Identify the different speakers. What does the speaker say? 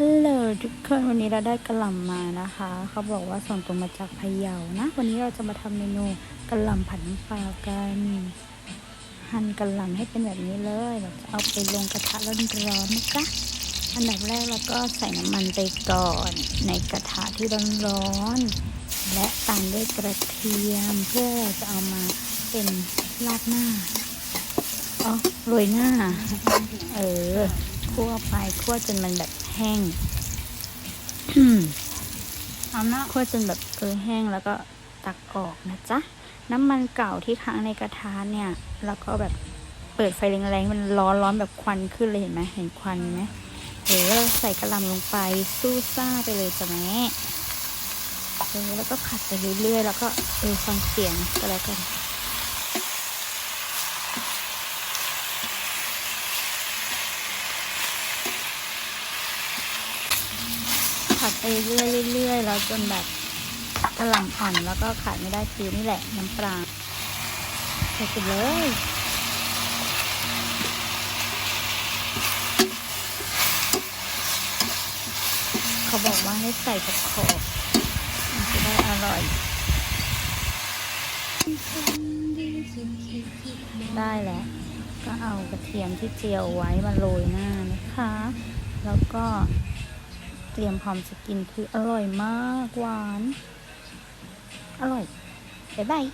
Speaker 1: ฮัลโหลทุกคนวันนี้เราได้กระหล่ำมานะคะ เขาบอกว่าส่งตรงมาจากพะเยานะ วันนี้เราจะมาทำเมนูกระหล่ำผัดน้ำปลากันหั่นกระหล่ำให้เป็นแบบนี้เลยเราจะเอาไปลงกระทะร้อนๆนะจ๊ะอันดับแรกเราก็ใส่น้ำมันไปก่อนในกระทะที่ร้อนๆและตามด้วยกระเทียม เพื่อจะเอามาเป็นราดหน้าอ๋อโรยหน้า เออ คั่วไปคั่วจนมันแบบแห้ง
Speaker 2: เอาเนาะ
Speaker 1: คั่วจนแบบเออแห้งแล้วก็ตักออกนะจ๊ะ น้ำมันเก่าที่ค้างในกระทะเนี่ย แล้วก็แบบเปิดไฟแรงๆมันร้อนร้อนแบบควันขึ้นเลยเห็นไหมเห็นควันไหมเออใส่กระหล่ำลงไปสู้ซ่าไปเลยจ้ะแม่เออแล้วก็ผัดไปเรื่อยๆแล้วก็เออฟังเสียงก็แล้วกัน ผัดไปเรื่อยๆเรื่อยแล้วจนแบบกระหล่ำอ่อนแล้วก็ขาดไม่ได้คือนี่แหละน้ำปลาใส่ไปเลยเขาบอกว่าให้ใส่กับขอบมันจะได้อร่อย ได้แล้วก็เอากระเทียมที่เจียวไว้มาโรยหน้านะคะ แล้วก็ เตรียมพร้อมจะกินคืออร่อยมากหวาน อร่อย บ๊ายบาย